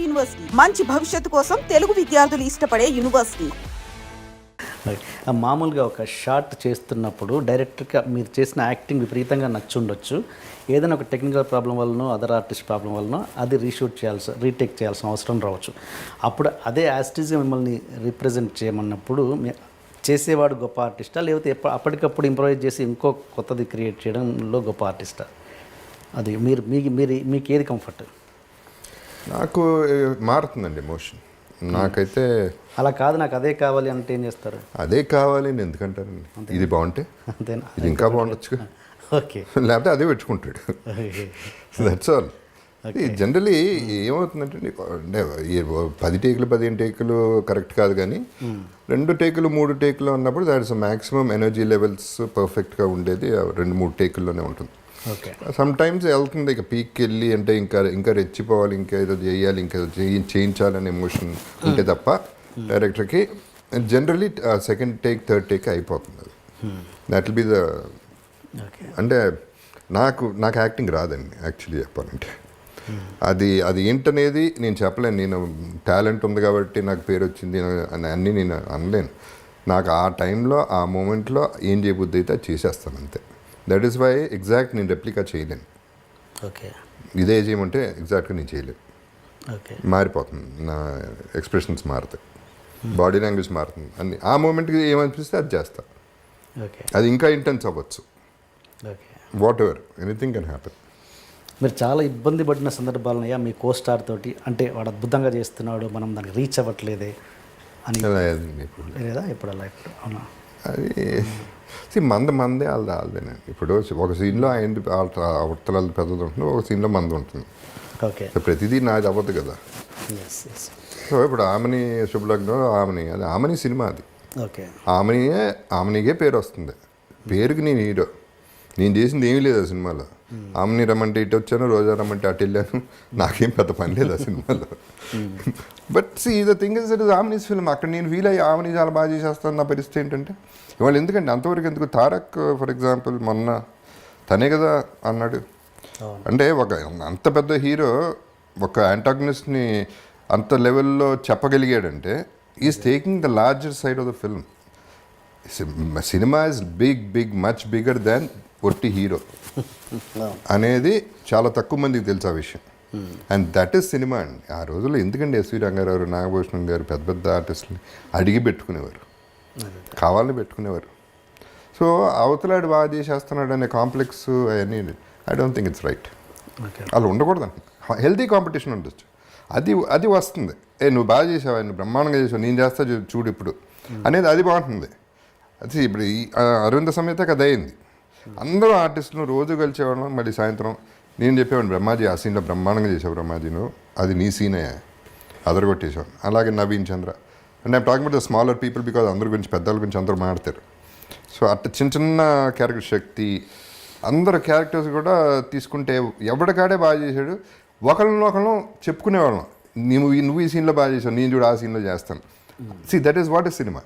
University. మంచి భవిష్యత్తు కోసం తెలుగు విద్యార్థులు ఇష్టపడే యూనివర్సిటీ. మామూలుగా ఒక షార్ట్ చేస్తున్నప్పుడు డైరెక్టర్గా మీరు చేసిన యాక్టింగ్ విపరీతంగా నచ్చుండొచ్చు. ఏదైనా ఒక టెక్నికల్ ప్రాబ్లం వలనో అదర్ ఆర్టిస్ట్ ప్రాబ్లం వలనో అది రీషూట్ చేయాల్సి రీటేక్ చేయాల్సిన అవసరం రావచ్చు. అప్పుడు అదే యాస్టిజ్గా మిమ్మల్ని రిప్రజెంట్ చేయమన్నప్పుడు మీ- చేసేవాడు గొప్ప ఆర్టిస్టా? లేకపోతే ఎప్ప అప్పటికప్పుడు ఇంప్రూవైజ్ చేసి ఇంకో కొత్తది క్రియేట్ చేయడంలో గొప్ప ఆర్టిస్టా? అది మీరు మీకు మీరు మీకు ఏది కంఫర్ట్? నాకు మారుతుందండి ఎమోషన్ నాకైతే అలా కాదు నాకు అదే కావాలి అంటే ఏం చేస్తారు? అదే కావాలి అని ఎందుకంటారండి? ఇది బాగుంటే? అంతేనా? ఇది ఇంకా బాగుండొచ్చు ఓకే. లేకపోతే అదే పెట్టుకుంటాడు. దట్స్ ఆల్ జనరలీ ఏమవుతుందంటే అంటే పది టేకులు పదిహేను టేకులు కరెక్ట్ కాదు కానీ రెండు టేకులు మూడు టేకులు ఉన్నప్పుడు దాట్స్ మ్యాక్సిమం ఎనర్జీ లెవెల్స్ పర్ఫెక్ట్గా ఉండేది రెండు మూడు టేకుల్లోనే ఉంటుంది. సమ్ టైమ్స్ వెళ్తుంది ఇక పీక్కి వెళ్ళి అంటే ఇంకా ఇంకా రెచ్చిపోవాలి ఇంకా ఏదో చేయాలి ఇంకా చేయించాలనే ఎమోషన్ ఉంటే తప్ప డైరెక్టర్కి generally second take third take అయిపోతుంది అది. దట్ విల్ బి ద అంటే నాకు నాకు యాక్టింగ్ రాదండి యాక్చువల్లీ చెప్పాలంటే. అది అది ఏంటనేది నేను చెప్పలేను. నేను టాలెంట్ ఉంది కాబట్టి నాకు పేరు వచ్చింది అని అన్నీ నేను అనలేను. నాకు ఆ టైంలో ఆ మూమెంట్లో ఏం చేయబుద్ధి అయితే చేసేస్తాను అంతే. దట్ ఈస్ వై ఎగ్జాక్ట్ నేను రెప్లికా చేయలేను. ఓకే. ఇదే చేయమంటే ఎగ్జాక్ట్గా నేను చేయలేను. ఓకే. మారిపోతుంది. నా ఎక్స్ప్రెషన్స్ మారుతాయి బాడీ లాంగ్వేజ్ మారుతుంది. అన్ని ఆ మూమెంట్కి ఏమనిపిస్తే అది చేస్తా. ఓకే. అది ఇంకా ఇంటెన్స్ అవ్వచ్చు. Okay. Whatever anything can happen మీరు చాలా ఇబ్బంది పడిన సందర్భాలు అయ్యా మీ కో స్టార్ తోటి అంటే వాడు అద్భుతంగా చేస్తున్నాడు మనం దానికి రీచ్ అవ్వట్లేదే అని లేదా ఇప్పుడు అలా ఇప్పుడు? అవునా? అది మంద మందే వాళ్ళది వాళ్ళదేనండి ఇప్పుడు ఒక సీన్లో ఆయన అవతల పెద్దది ఉంటుంది ఒక సీన్లో మంది ఉంటుంది. ఓకే. ప్రతిదీ నాది అవ్వదు కదా. సో ఇప్పుడు ఆమెని శుభలగ్నం ఆమెని అది ఆమెని సినిమా అది. ఓకే. ఆమెనియే ఆమెనికే పేరు వస్తుంది. పేరుకి నేను హీరో. నేను చేసింది ఏమీ లేదు ఆ సినిమాలో. ఆమెని రమ్మంటే ఇటు వచ్చాను రోజా రమ్మంటే అటు వెళ్ళాను. నాకేం పెద్ద పని లేదు ఆ సినిమాలో. But see the thing is it is ఆమెనీస్ film అక్కడ నేను ఫీల్ అయ్యి ఆమెని చాలా బాగా చేసేస్తాను నా పరిస్థితి ఏంటంటే ఇవాళ ఎందుకంటే అంతవరకు ఎందుకు తారక్ ఫర్ ఎగ్జాంపుల్ మొన్న తనే కదా అన్నాడు. అంటే ఒక అంత పెద్ద హీరో ఒక యాంటాగనిస్ట్ని అంత లెవెల్లో చెప్పగలిగాడంటే is taking the larger side of the film cinema is big big much bigger than ఒట్టి హీరో అనేది చాలా తక్కువ మందికి తెలుసు ఆ విషయం. అండ్ దట్ ఈస్ సినిమా అండి. ఆ రోజుల్లో ఎందుకండి ఎస్వి రంగారావు నాగభూషణం గారు పెద్ద పెద్ద ఆర్టిస్టులు అడిగి పెట్టుకునేవారు. కావాలని పెట్టుకునేవారు. సో అవతలాడు బాగా చేసేస్తున్నాడు అనే కాంప్లెక్స్ అవన్నీ I don't think it's right అలా ఉండకూడదండి హెల్తీ కాంపిటీషన్ ఉండొచ్చు. అది అది వస్తుంది. ఏ నువ్వు బాగా చేసావా? నువ్వు బ్రహ్మాండంగా చేసావు? నేను చేస్తా చూ- చూడు ఇప్పుడు. అనేది అది బాగుంటుంది. అది ఇప్పుడు ఈ అరవింద సమేత కథ అయింది. అందరూ ఆర్టిస్టులు రోజు కలిసేవాళ్ళం. మళ్ళీ సాయంత్రం నేను చెప్పేవాడిని బ్రహ్మాజీ ఆ సీన్లో బ్రహ్మాండంగా చేసావు బ్రహ్మాజీ నువ్వు. అది నీ సీనే. అదరగొట్టేసావు అలాగే Naveen Chandra. And I'm talking the smaller people because అందరి గురించి పెద్దల గురించి అందరూ మాట్లాడతారు. సో అట్ట చిన్న చిన్న క్యారెక్టర్ శక్తి అందరు క్యారెక్టర్స్ కూడా తీసుకుంటే ఎవడికాడే బాగా చేశాడు ఒకళ్ళని ఒకళ్ళం చెప్పుకునేవాళ్ళం. నువ్వు ఈ- నువ్వు ఈ సీన్లో బాగా చేసావు నేను చూడు ఆ సీన్లో చేస్తాను. See that is what is cinema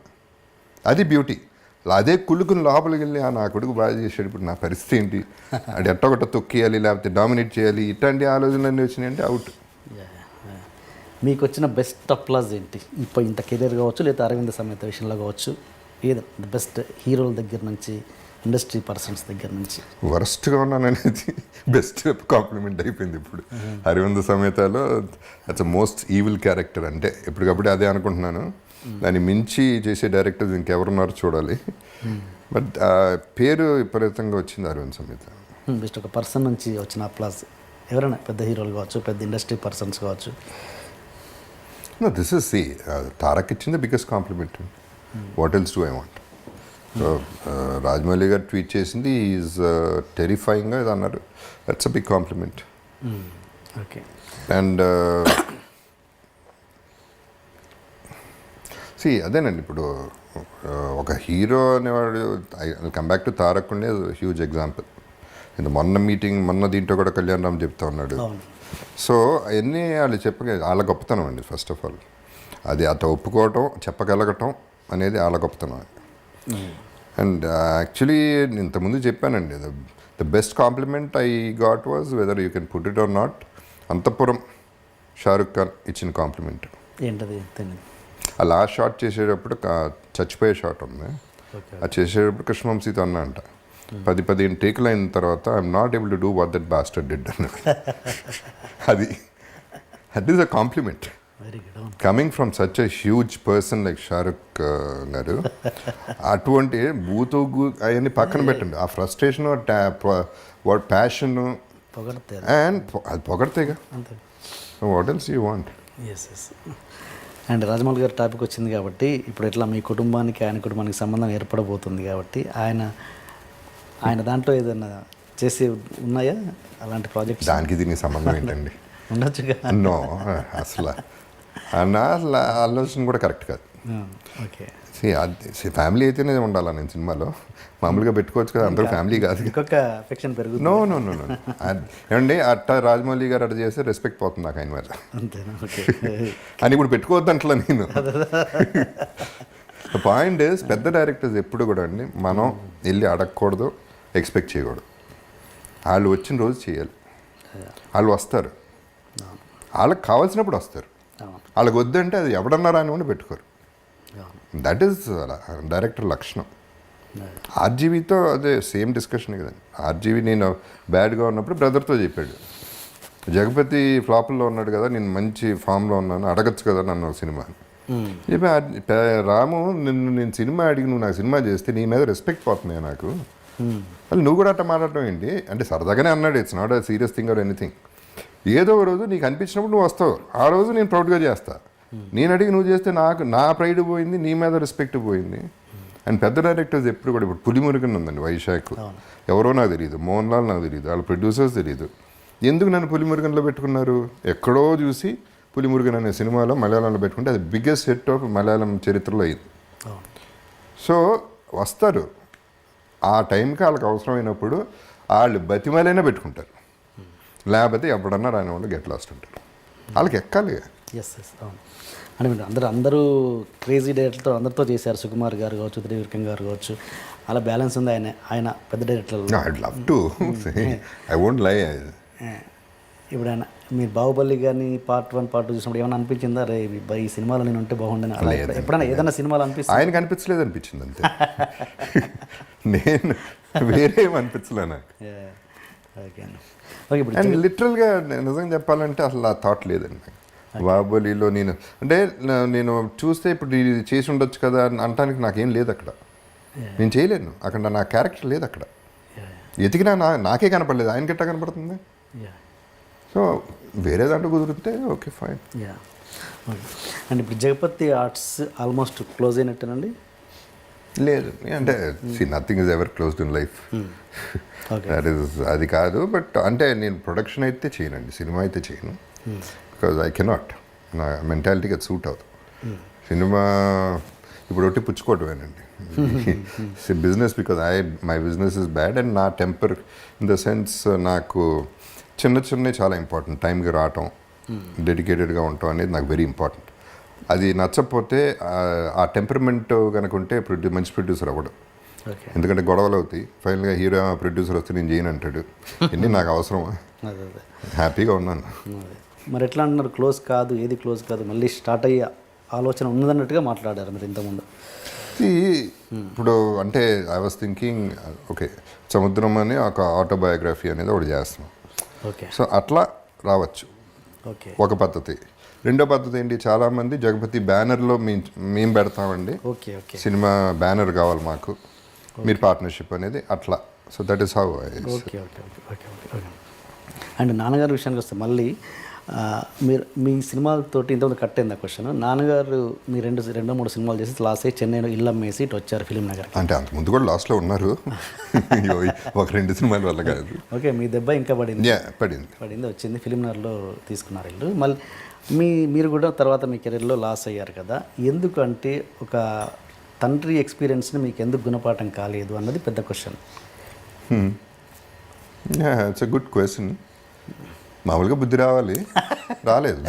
అది బ్యూటీ అదే కుళ్ళుకుని లోపలికి వెళ్ళి "ఆ, నా కొడుకు బాగా చేశాడు. ఇప్పుడు నా పరిస్థితి ఏంటి? అది ఎట్టొకట తొక్కేయాలి లేకపోతే డామినేట్ చేయాలి? ఇట్లాంటి ఆలోచనలన్నీ వచ్చినాయంటే అవుట్ మీకు వచ్చిన బెస్ట్ అప్లాజ్ ఏంటి? ఇప్పుడు ఇంత కెరీర్ కావచ్చు లేదా అరవింద సమేత విషయంలో కావచ్చు ఏదో బెస్ట్ హీరోల దగ్గర నుంచి ఇండస్ట్రీ పర్సన్స్ దగ్గర నుంచి. వరస్ట్గా ఉన్నాను అనేది బెస్ట్ కాంప్లిమెంట్ అయిపోయింది ఇప్పుడు. అరవింద సమేతలో దట్స్ మోస్ట్ ఈవిల్ క్యారెక్టర్ అంటే ఎప్పటికప్పుడు అదే అనుకుంటున్నాను. దాన్ని మించి చేసే డైరెక్టర్స్ ఇంకెవరున్నారో చూడాలి. బట్ పేరు విపరీతంగా వచ్చింది అరవింద్ సమేత. బెస్ట్ ఒక పర్సన్ నుంచి వచ్చిన అప్లాజ్ ఎవరైనా పెద్ద హీరోలు కావచ్చు పెద్ద ఇండస్ట్రీ పర్సన్స్ కావచ్చు. No this is see Tarak ఇచ్చింది biggest compliment what else do I want Rajamouli గారు ట్వీట్ చేసింది ఈజ్ టెరిఫైయింగ్గా ఇది అన్నారు. That's a big compliment okay and see అదేనండి ఇప్పుడు ఒక హీరో అనేవాడు కమ్ బ్యాక్ టు తారక్ ఉండే హ్యూజ్ ఎగ్జాంపుల్ ఇది మొన్న మీటింగ్ మొన్న దీంట్లో కూడా కళ్యాణ్ రామ్ చెప్తా ఉన్నాడు. సో అవన్నీ వాళ్ళు చెప్పగ వాళ్ళ గొప్పతనం అండి ఫస్ట్ ఆఫ్ ఆల్ అది అత ఒప్పుకోవటం చెప్పగలగటం అనేది వాళ్ళ గొప్పతనం. అండ్ యాక్చువల్లీ ఇంతకుముందు చెప్పానండి the best compliment I got was whether you can put it or not Antahpuram Shahrukh Khan ఇచ్చిన కాంప్లిమెంట్ ఏంటది? ఆ లాస్ట్ షాట్ చేసేటప్పుడు చచ్చిపోయే షాట్ ఉంది. అది చేసేటప్పుడు కృష్ణవంశీతో అన్నా అంట. పది పదిహేను టేకులు అయిన తర్వాత I'm not able to do what that bastard did అన్నాడు అది that is a compliment coming from such a huge person like Shahrukh గారు అటువంటి బూతు అవన్నీ పక్కన పెట్టండి. ఆ ఫ్రస్ట్రేషన్ వాట్ ప్యాషన్ అండ్ అది పొగడతేగా. అంతే. What else you want yes yes and Rajamouli గారి టాపిక్ వచ్చింది కాబట్టి ఇప్పుడు ఎట్లా మీ కుటుంబానికి ఆయన కుటుంబానికి సంబంధం ఏర్పడబోతుంది కాబట్టి ఆయన ఆయన దాంట్లో ఏదైనా చేసి ఉన్నాయా? అలాంటి ప్రాజెక్ట్స్ దానికి దీనికి సంబంధం ఏంటండి? ఉండొచ్చుగా. నో అసలు అన్న అసలు ఆలోచన కూడా కరెక్ట్ కాదు. ఓకే. ఫ్యామిలీ అయితేనే ఉండాలా నేను సినిమాలో. మామూలుగా పెట్టుకోవచ్చు కదా అందరూ ఫ్యామిలీ కాదు పెరుగుతుంది. నో నో నో నో ఏమండి అట్ట రాజమౌళి గారు అట్ట చేస్తే రెస్పెక్ట్ పోతుంది నాకు ఆయన మీద. అని ఇప్పుడు పెట్టుకోవద్దు అంటలా నేను. పాయింట్ ఇస్ పెద్ద డైరెక్టర్స్ ఎప్పుడు కూడా అండి మనం వెళ్ళి అడగకూడదు ఎక్స్పెక్ట్ చేయకూడదు. వాళ్ళు వచ్చిన రోజు చేయాలి. వాళ్ళు వస్తారు. వాళ్ళకి కావాల్సినప్పుడు వస్తారు. వాళ్ళకి వద్దంటే అది ఎవడన్నారా అని కూడా పెట్టుకోరు దట్ ఈస్ డైరెక్టర్ లక్షణం. ఆర్జీవీతో అదే సేమ్ డిస్కషన్ కదండి. ఆర్జీవీ నేను బ్యాడ్గా ఉన్నప్పుడు బ్రదర్తో చెప్పాడు. జగపతి ఫ్లాపుల్లో ఉన్నాడు కదా నేను మంచి ఫామ్లో ఉన్నాను అడగచ్చు కదా నన్ను సినిమా అని. చెప్పి "ఆ- పే- రాము నిన్ను నేను సినిమా అడిగి నువ్వు నాకు సినిమా చేస్తే నీ మీద రెస్పెక్ట్ పోతున్నాయి నాకు? మళ్ళీ నువ్వు కూడా అట్లా మాట్లాడటం ఏంటి? అంటే సరదాగానే అన్నాడు it's not a serious thing or anything ఏదో ఒక రోజు నీకు అనిపించినప్పుడు నువ్వు వస్తావు. ఆ రోజు నేను ప్రౌడ్గా చేస్తా. నేను అడిగి నువ్వు చేస్తే నాకు నా ప్రైడ్ పోయింది నీ మీద రెస్పెక్ట్ పోయింది. అండ్ పెద్ద డైరెక్టర్స్ ఎప్పుడు కూడా ఇప్పుడు పులిమురుగన్ ఉందండి వైశాఖ్. ఎవరో నాకు తెలియదు మోహన్ లాల్ నాకు తెలియదు వాళ్ళ ప్రొడ్యూసర్స్ తెలియదు ఎందుకు నన్ను పులిమురుగన్లో పెట్టుకున్నారు? ఎక్కడో చూసి పులిమురుగన్ అనే సినిమాలో మలయాళంలో పెట్టుకుంటే అది బిగ్గెస్ట్ హిట్ ఆఫ్ మలయాళం చరిత్రలో అయింది. సో వస్తారు. ఆ టైంకి వాళ్ళకి అవసరమైనప్పుడు వాళ్ళు బతిమాలైనా పెట్టుకుంటారు. లేకపోతే ఎప్పుడన్నా రాని వాళ్ళు గెట్ లాస్ట్ ఉంటారు వాళ్ళకి ఎక్కాలి. ఎస్ ఎస్ అవును. అంటే మీరు అందరూ అందరూ క్రేజీ డైరెక్టర్తో అందరితో చేశారు. సుకుమార్ గారు కావచ్చు త్రివిక్రమ్ గారు కావచ్చు. అలా బ్యాలెన్స్ ఉంది ఆయన. ఆయన పెద్ద డైరెక్టర్లు I love to I won't lie ఇప్పుడు ఆయన మీరు బాహుబలి గారిని పార్ట్ వన్ పార్ట్ టూ చూసినప్పుడు ఏమైనా అనిపించిందా? రే ఈ సినిమాలో నేను ఉంటే బాగుండని? అలా ఎప్పుడు- ఎప్పుడైనా ఏదైనా సినిమాలో అనిపిస్తుంది? ఆయనకు అనిపించలేదు అనిపించింది అంతే. నేను వేరే అనిపించలే నాకు. ఓకే అండి ఓకే ఇప్పుడు అండ్ లిటరల్గా నిజంగా చెప్పాలంటే అసలు ఆ థాట్ లేదండి. బాహుబలిలో నేను అంటే నేను చూస్తే ఇప్పుడు ఇది చేసి ఉండొచ్చు కదా అని అనటానికి నాకేం లేదు అక్కడ. నేను చేయలేను. అక్కడ నా క్యారెక్టర్ లేదు అక్కడ. ఎతికినా నా నాకే కనపడలేదు. ఆయన గట్టా కనపడుతుంది? సో వేరే దాంట్లో కుదిరితే ఓకే ఫైన్ అండ్ ఇప్పుడు జగపతి ఆర్ట్స్ ఆల్మోస్ట్ క్లోజ్ అయినట్టేనండి? లేదు. అంటే see nothing is ever closed in life that is అది కాదు బట్ అంటే నేను ప్రొడక్షన్ అయితే చేయనండి సినిమా అయితే చేయను. బికాజ్ ఐ కెనాట్ నా మెంటాలిటీకి అది సూట్ అవ్వదు. సినిమా ఇప్పుడు ఒకటి పుచ్చుకోవటమేనండి. Business because I my business is bad and నా టెంపర్ ఇన్ ద సెన్స్ నాకు చిన్న చిన్నవి చాలా ఇంపార్టెంట్ టైంకి రావటం డెడికేటెడ్గా ఉండటం అనేది నాకు వెరీ ఇంపార్టెంట్ అది నచ్చకపోతే ఆ- టెంపర్మెంట్ కనుక ఉంటే ప్రొడ్యూ మంచి ప్రొడ్యూసర్ అవ్వడు. ఎందుకంటే గొడవలు అవుతాయి. ఫైనల్గా హీరో ప్రొడ్యూసర్ వస్తే నేను చేయను అంటాడు. ఎన్ని నాకు అవసరమా? హ్యాపీగా ఉన్నాను. మరి ఎట్లా అంటున్నారు? క్లోజ్ కాదు ఏది క్లోజ్ కాదు? మళ్ళీ స్టార్ట్ అయ్యే ఆలోచన ఉన్నదన్నట్టుగా మాట్లాడారు మీరు ఇంతకుముందు. ఇప్పుడు అంటే ఐ వాస్ థింకింగ్ ఓకే సముద్రం అని ఒక ఆటోబయోగ్రఫీ అనేది ఒకటి చేస్తున్నాం. ఓకే. సో అట్లా రావచ్చు. ఓకే. ఒక పద్ధతి. రెండో పద్ధతి ఏంటి? చాలామంది జగపతి బ్యానర్లో మీ మేము పెడతామండి. Okay okay. సినిమా బ్యానర్ కావాలి మాకు. మీరు పార్ట్నర్షిప్ అనేది అట్లా. So that is how okay okay okay okay okay okay. And నాన్నగారి విషయానికి వస్తే మళ్ళీ మీరు మీ సినిమాలతోటి ఇంతకుముందు కట్టేంది ఆ క్వశ్చన్? నాన్నగారు మీ రెండు రెండో మూడు సినిమాలు చేసి లాస్ట్ అయ్యి చెన్నైలో ఇల్లు అమ్మేసి ఇటు వచ్చారు ఫిలిం నగర్కి. అంటే అంత ముందు కూడా లాస్ట్లో ఉన్నారు. ఒక రెండు సినిమాల వల్ల కాదు. ఓకే మీ దెబ్బ ఇంకా పడింది. పడింది. పడింది వచ్చింది ఫిలిం నగర్లో తీసుకున్నారు ఇల్లు. మళ్ళీ మీ మీరు కూడా తర్వాత మీ కెరీర్లో లాస్ అయ్యారు కదా. ఎందుకు అంటే ఒక తండ్రి ఎక్స్పీరియన్స్ని మీకు ఎందుకు గుణపాఠం కాలేదు అన్నది పెద్ద question. It's a good question మామూలుగా బుద్ధి రావాలి. రాలేదు.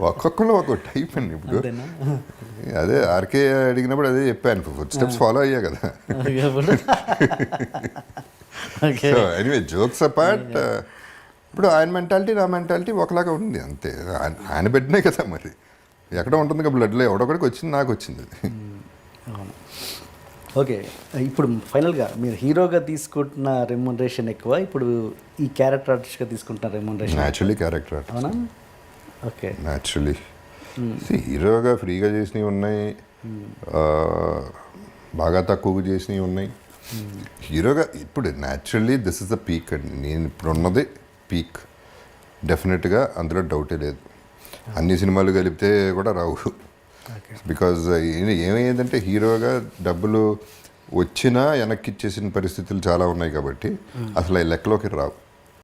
ఒక్కొక్కరు ఒక్కొక్క టైప్ అండి ఇప్పుడు. అదే ఆర్కే అడిగినప్పుడు అదే చెప్పాను. ఫుడ్ స్టెప్స్ ఫాలో అయ్యా కదా. సో ఎనీవే జోక్స్ అపార్ట్ ఇప్పుడు ఆయన మెంటాలిటీ నా మెంటాలిటీ ఒకలాగా ఉంది అంతే. ఆయన ఆయన పెట్టినే కదా మరి. ఎక్కడ ఉంటుంది కదా బ్లడ్లో ఎవడొకడికి వచ్చింది నాకు వచ్చింది. అవును ఓకే ఇప్పుడు ఫైనల్గా మీరు హీరోగా తీసుకుంటున్న రెమ్యునరేషన్ ఎక్కువ ఇప్పుడు ఈ క్యారెక్టర్ ఆర్టిస్ట్గా తీసుకుంటున్న రెమ్యునరేషన్ న్యాచురలీ క్యారెక్టర్ ఆర్ట్ అవునా? ఓకే. న్యాచురలీ హీరోగా ఫ్రీగా చేసినవి ఉన్నాయి. ఆ, బాగా తక్కువగా చేసినవి ఉన్నాయి. హీరోగా ఇప్పుడు naturally this is the peak అండి. నేను ఇప్పుడు ఉన్నది పీక్ డెఫినెట్గా అందులో డౌటే లేదు. అన్ని సినిమాలు కలిపితే కూడా రావు. బికాజ్ ఏమైందంటే హీరోగా డబ్బులు వచ్చినా వెనక్కి ఇచ్చేసిన పరిస్థితులు చాలా ఉన్నాయి కాబట్టి అసలు ఈ లెక్కలోకి రావు.